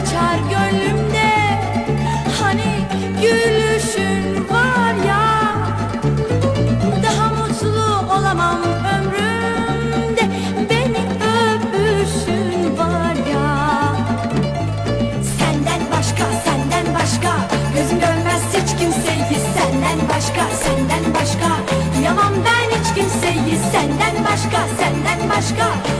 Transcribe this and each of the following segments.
açar gönlümde. Hani gülüşün var ya Daha mutlu olamam ömrümde. Beni öpüşün var ya. Senden başka, senden başka Gözüm görmez hiç kimseyi. Senden başka, senden başka Duyamam ben hiç kimseyi. Senden başka, senden başka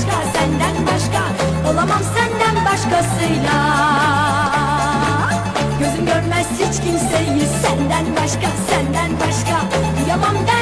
başka, senden başka Olamam senden başkasıyla. Gözüm görmez hiç kimseyi Senden başka, senden başka Duyamam ben